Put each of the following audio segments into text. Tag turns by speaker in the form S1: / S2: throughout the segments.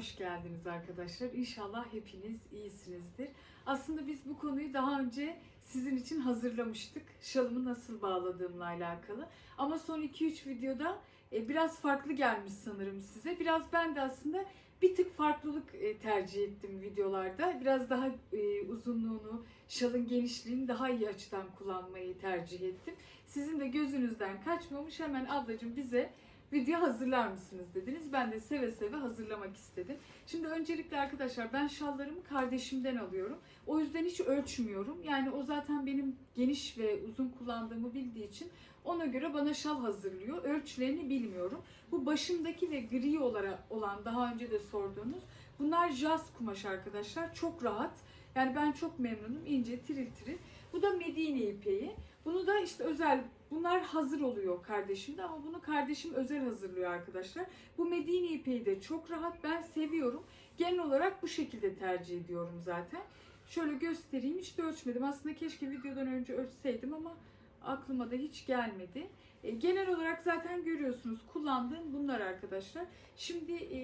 S1: hoş geldiniz arkadaşlar. İnşallah hepiniz iyisinizdir. Aslında biz bu konuyu daha önce sizin için hazırlamıştık. Şalımı nasıl bağladığımla alakalı. Ama son 2-3 videoda e, biraz farklı gelmiş sanırım size. Biraz ben de aslında bir tık farklılık e, tercih ettim videolarda. Biraz daha e, uzunluğunu, şalın genişliğini daha iyi açıdan kullanmayı tercih ettim. Sizin de gözünüzden kaçmamış hemen ablacığım bize video hazırlar mısınız dediniz. Ben de seve seve hazırlamak istedim. Şimdi öncelikle arkadaşlar ben şallarımı kardeşimden alıyorum. O yüzden hiç ölçmüyorum. Yani o zaten benim geniş ve uzun kullandığımı bildiği için ona göre bana şal hazırlıyor. Ölçülerini bilmiyorum. Bu başımdaki ve gri olarak olan daha önce de sorduğunuz bunlar jaz kumaş arkadaşlar. Çok rahat. Yani ben çok memnunum. İnce, tiril tiril. Bu da Medine ipeği. Bunu da işte özel, bunlar hazır oluyor kardeşimde ama bunu kardeşim özel hazırlıyor arkadaşlar. Bu Medine ipeği de çok rahat, ben seviyorum. Genel olarak bu şekilde tercih ediyorum zaten. Şöyle göstereyim, hiç de ölçmedim. Aslında keşke videodan önce ölçseydim ama aklıma da hiç gelmedi. E, genel olarak zaten görüyorsunuz kullandığım bunlar arkadaşlar. Şimdi e,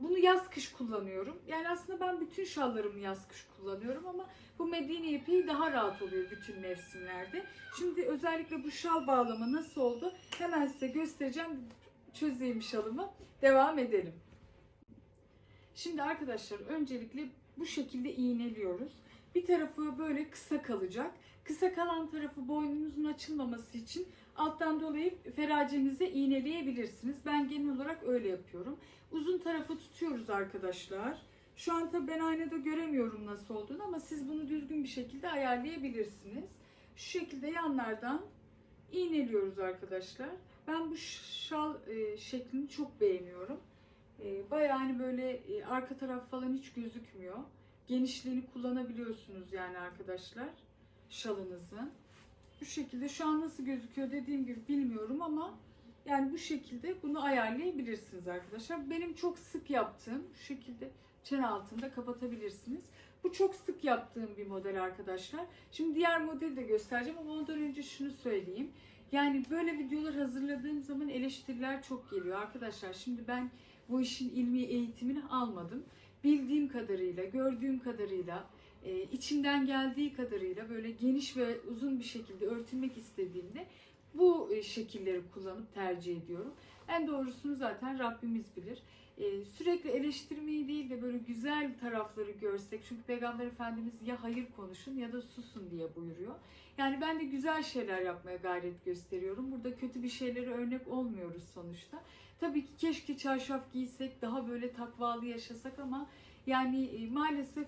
S1: bunu yaz kış kullanıyorum. Yani aslında ben bütün şallarımı yaz kış kullanıyorum ama bu Medine ipeği daha rahat oluyor bütün mevsimlerde. Şimdi özellikle bu şal bağlama nasıl oldu hemen size göstereceğim. Çözeyim şalımı. Devam edelim. Şimdi arkadaşlar öncelikle bu şekilde iğneliyoruz. Bir tarafı böyle kısa kalacak. Kısa kalan tarafı boynunuzun açılmaması için alttan dolayıp feracenize iğneleyebilirsiniz. Ben genel olarak öyle yapıyorum. Uzun tarafı tutuyoruz arkadaşlar. Şu an tabii ben aynada göremiyorum nasıl olduğunu ama siz bunu düzgün bir şekilde ayarlayabilirsiniz. Şu şekilde yanlardan iğneliyoruz arkadaşlar. Ben bu şal e, şeklini çok beğeniyorum. E, bayağı hani böyle e, arka taraf falan hiç gözükmüyor. Genişliğini kullanabiliyorsunuz yani arkadaşlar şalınızın. Bu şekilde şu an nasıl gözüküyor dediğim gibi bilmiyorum ama yani bu şekilde bunu ayarlayabilirsiniz arkadaşlar. Benim çok sık yaptığım şu şekilde çene altında kapatabilirsiniz. Bu çok sık yaptığım bir model arkadaşlar. Şimdi diğer modeli de göstereceğim ama ondan önce şunu söyleyeyim. Yani böyle videolar hazırladığım zaman eleştiriler çok geliyor. Arkadaşlar şimdi ben bu işin ilmi eğitimini almadım. Bildiğim kadarıyla, gördüğüm kadarıyla, e, içimden geldiği kadarıyla böyle geniş ve uzun bir şekilde örtülmek istediğimde bu e, şekilleri kullanıp tercih ediyorum. En doğrusunu zaten Rabbimiz bilir. E, sürekli eleştirmeyi değil de böyle güzel tarafları görsek. Çünkü Peygamber Efendimiz ya hayır konuşun ya da susun diye buyuruyor. Yani ben de güzel şeyler yapmaya gayret gösteriyorum. Burada kötü bir şeylere örnek olmuyoruz sonuçta. Tabii ki keşke çarşaf giysek, daha böyle takvalı yaşasak ama yani e, maalesef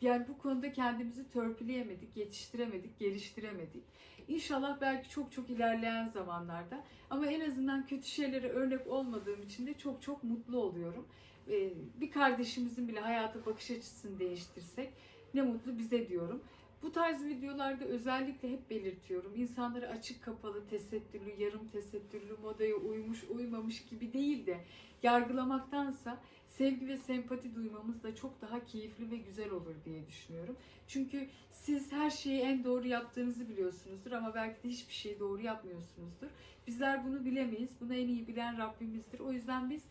S1: yani bu konuda kendimizi törpüleyemedik, yetiştiremedik, geliştiremedik. İnşallah belki çok çok ilerleyen zamanlarda ama en azından kötü şeylere örnek olmadığım için de çok çok mutlu oluyorum. Ee, Bir kardeşimizin bile hayata bakış açısını değiştirsek ne mutlu bize diyorum. Bu tarz videolarda özellikle hep belirtiyorum. İnsanları açık kapalı, tesettürlü, yarım tesettürlü, modaya uymuş, uymamış gibi değil de yargılamaktansa sevgi ve sempati duymamız da çok daha keyifli ve güzel olur diye düşünüyorum. Çünkü siz her şeyi en doğru yaptığınızı biliyorsunuzdur ama belki de hiçbir şeyi doğru yapmıyorsunuzdur. Bizler bunu bilemeyiz. Bunu en iyi bilen Rabbimizdir. O yüzden biz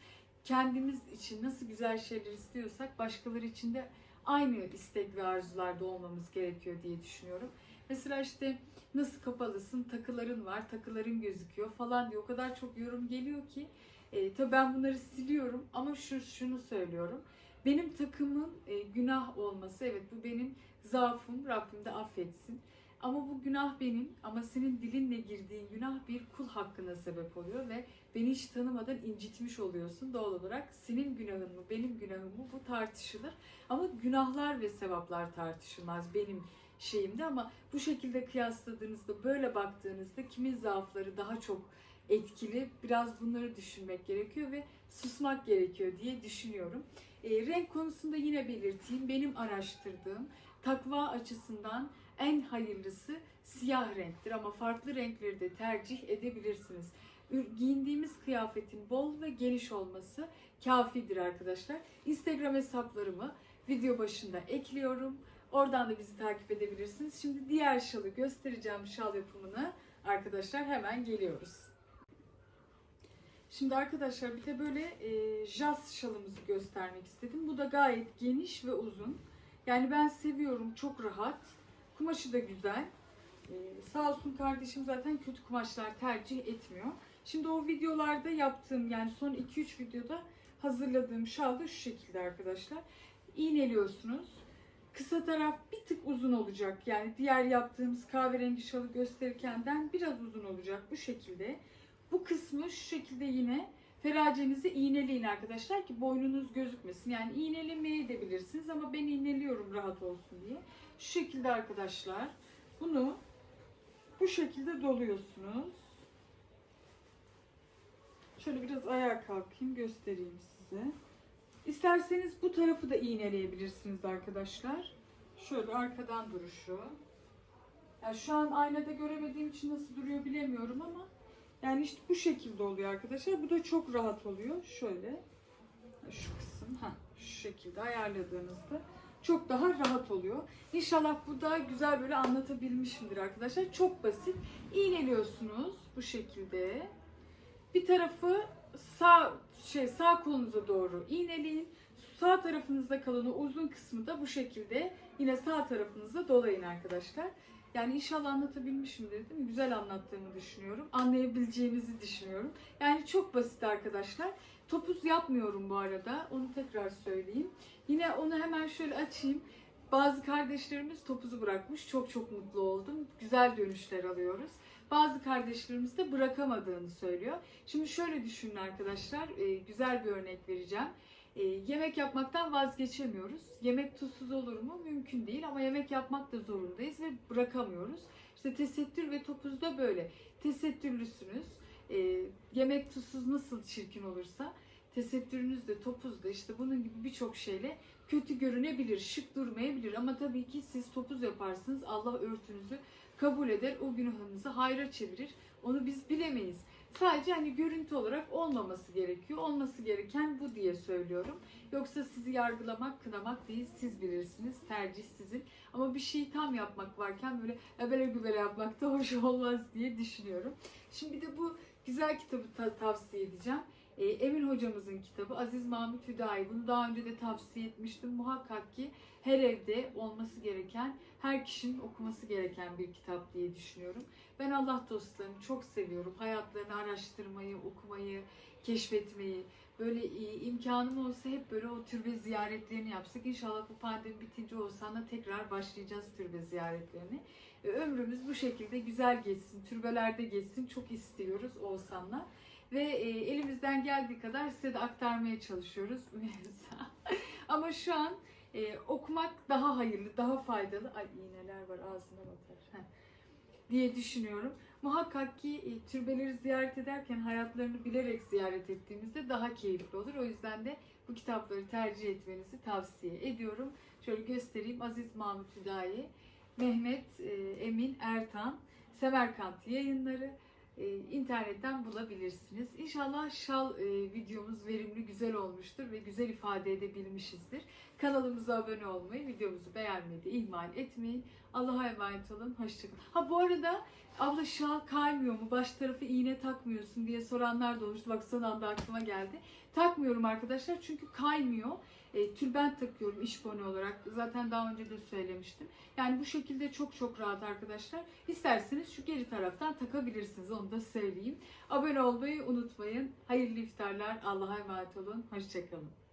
S1: kendimiz için nasıl güzel şeyler istiyorsak başkaları için de aynı istek ve arzularda olmamız gerekiyor diye düşünüyorum. Mesela işte nasıl kapalısın, takıların var, takıların gözüküyor falan diye o kadar çok yorum geliyor ki e, tabii ben bunları siliyorum ama şu, şunu söylüyorum. Benim takımın e, günah olması, evet bu benim zaafım, Rabbim de affetsin. Ama bu günah benim ama senin dilinle girdiğin günah bir kul hakkına sebep oluyor ve beni hiç tanımadan incitmiş oluyorsun. Doğal olarak senin günahın mı, benim günahım mı bu tartışılır. Ama günahlar ve sevaplar tartışılmaz benim şeyimde ama bu şekilde kıyasladığınızda, böyle baktığınızda kimin zaafları daha çok etkili. Biraz bunları düşünmek gerekiyor ve susmak gerekiyor diye düşünüyorum. E, renk konusunda yine belirteyim. Benim araştırdığım takva açısından en hayırlısı siyah renktir ama farklı renkleri de tercih edebilirsiniz. Giyindiğimiz kıyafetin bol ve geniş olması kafidir arkadaşlar. Instagram hesaplarımı video başında ekliyorum. Oradan da bizi takip edebilirsiniz. Şimdi diğer şalı göstereceğim şal yapımını arkadaşlar hemen geliyoruz. Şimdi arkadaşlar bir de böyle e, jas şalımızı göstermek istedim. Bu da gayet geniş ve uzun. Yani ben seviyorum. Çok rahat. Kumaşı da güzel. Ee, sağ olsun kardeşim zaten kötü kumaşlar tercih etmiyor. Şimdi o videolarda yaptığım yani son 2-3 videoda hazırladığım şal da şu şekilde arkadaşlar. İğneliyorsunuz. Kısa taraf bir tık uzun olacak. Yani diğer yaptığımız kahverengi şalı gösterirkenden biraz uzun olacak bu şekilde. Bu kısmı şu şekilde yine feracenizi iğneleyin arkadaşlar ki boynunuz gözükmesin. Yani iğnelemeye de bilirsiniz ama ben iğneliyorum rahat olsun diye. Şu şekilde arkadaşlar bunu bu şekilde doluyorsunuz. Şöyle biraz ayağa kalkayım göstereyim size. İsterseniz bu tarafı da iğneleyebilirsiniz arkadaşlar. Şöyle arkadan duruşu. Yani şu an aynada göremediğim için nasıl duruyor bilemiyorum ama yani işte bu şekilde oluyor arkadaşlar. Bu da çok rahat oluyor. Şöyle şu kısım ha şu şekilde ayarladığınızda çok daha rahat oluyor. İnşallah bu da güzel böyle anlatabilmişimdir arkadaşlar. Çok basit. İğneliyorsunuz bu şekilde. Bir tarafı sağ şey sağ kolunuza doğru iğneleyin. Sağ tarafınızda kalan o uzun kısmı da bu şekilde yine sağ tarafınıza dolayın arkadaşlar. Yani inşallah anlatabilmişimdir değil mi? Güzel anlattığımı düşünüyorum. Anlayabileceğinizi düşünüyorum. Yani çok basit arkadaşlar. Topuz yapmıyorum bu arada. Onu tekrar söyleyeyim. Yine onu hemen şöyle açayım. Bazı kardeşlerimiz topuzu bırakmış. Çok çok mutlu oldum. Güzel dönüşler alıyoruz. Bazı kardeşlerimiz de bırakamadığını söylüyor. Şimdi şöyle düşünün arkadaşlar. e, güzel bir örnek vereceğim. E, yemek yapmaktan vazgeçemiyoruz. Yemek tuzsuz olur mu? Mümkün değil ama yemek yapmak da zorundayız ve bırakamıyoruz. İşte tesettür ve topuz da böyle. Tesettürlüsünüz. E, yemek tuzsuz nasıl çirkin olursa tesettürünüz de topuz da işte bunun gibi birçok şeyle kötü görünebilir, şık durmayabilir ama tabii ki siz topuz yaparsınız. Allah örtünüzü kabul eder, o günahınızı hayra çevirir. Onu biz bilemeyiz. Sadece hani görüntü olarak olmaması gerekiyor. Olması gereken bu diye söylüyorum. Yoksa sizi yargılamak, kınamak değil. Siz bilirsiniz. Tercih sizin. Ama bir şeyi tam yapmak varken böyle ebele gübele yapmak da hoş olmaz diye düşünüyorum. Şimdi bir de bu güzel kitabı ta- tavsiye edeceğim. Ee, Emin hocamızın kitabı Aziz Mahmut Hüdayi. Bunu daha önce de tavsiye etmiştim. Muhakkak ki her evde olması gereken, her kişinin okuması gereken bir kitap diye düşünüyorum. Ben Allah dostlarını çok seviyorum. Hayatlarını araştırmayı, okumayı, keşfetmeyi. Böyle e, imkanım olsa hep böyle o türbe ziyaretlerini yapsak. İnşallah bu pandemi bitince Oğuzhan'la tekrar başlayacağız türbe ziyaretlerini. E, ömrümüz bu şekilde güzel geçsin, türbelerde geçsin. Çok istiyoruz Oğuzhan'la. Ve e, elimizden geldiği kadar size de aktarmaya çalışıyoruz. Ama şu an e, okumak daha hayırlı, daha faydalı. Ay iğneler var ağzına batar. Heh. diye düşünüyorum. Muhakkak ki e, türbeleri ziyaret ederken hayatlarını bilerek ziyaret ettiğimizde daha keyifli olur. O yüzden de bu kitapları tercih etmenizi tavsiye ediyorum. Şöyle göstereyim. Aziz Mahmut Hüdayi, Mehmet e, Emin Ertan, Semerkant yayınları internetten bulabilirsiniz. İnşallah şal e, videomuz verimli, güzel olmuştur ve güzel ifade edebilmişizdir. Kanalımıza abone olmayı, videomuzu beğenmeyi ihmal etmeyin. Allah'a emanet olun. Hoşçakalın. Ha bu arada abla şal kaymıyor mu? Baş tarafı iğne takmıyorsun diye soranlar da olmuştu. Bak son anda aklıma geldi. Takmıyorum arkadaşlar çünkü kaymıyor. E, tülbent takıyorum iş bonu olarak. Zaten daha önce de söylemiştim. Yani bu şekilde çok çok rahat arkadaşlar. İsterseniz şu geri taraftan takabilirsiniz. Onu da söyleyeyim. Abone olmayı unutmayın. Hayırlı iftarlar. Allah'a emanet olun. Hoşçakalın.